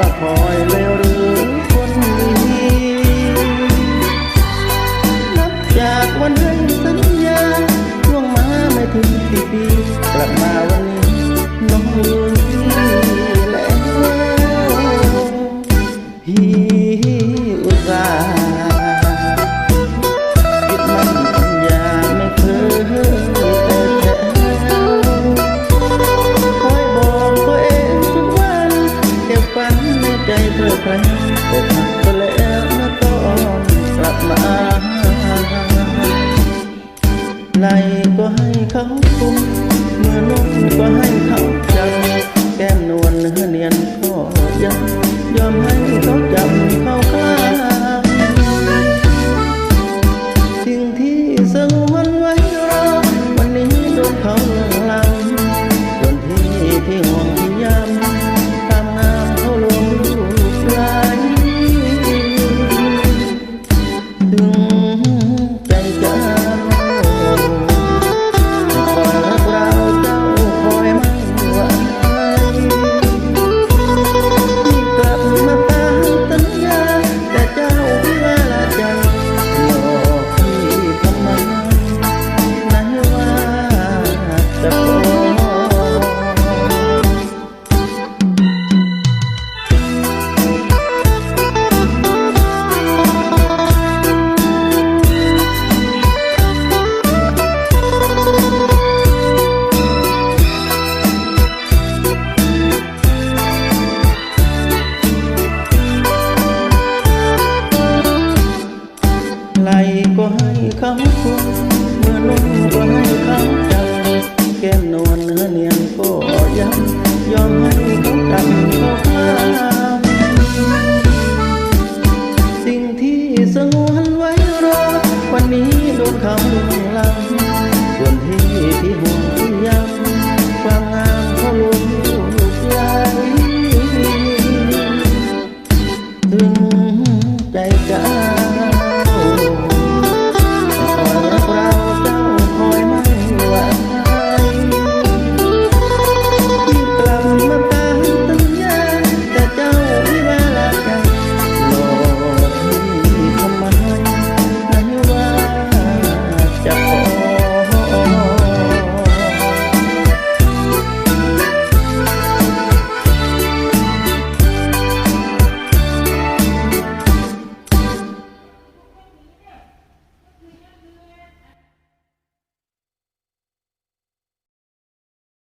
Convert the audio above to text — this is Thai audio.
บ้าอยเลือคนดีนับจากวันเรื่อย khóc cùng mưa nốt qua hành khóc คำคุณเมื่อนุ่มไว้คำจำแก้มนวลเนื้อเนียนก็ยังยอมให้เขาดับเขาข้างสิ่งที่สงวนไว้รอ วันนี้โดนคำลัง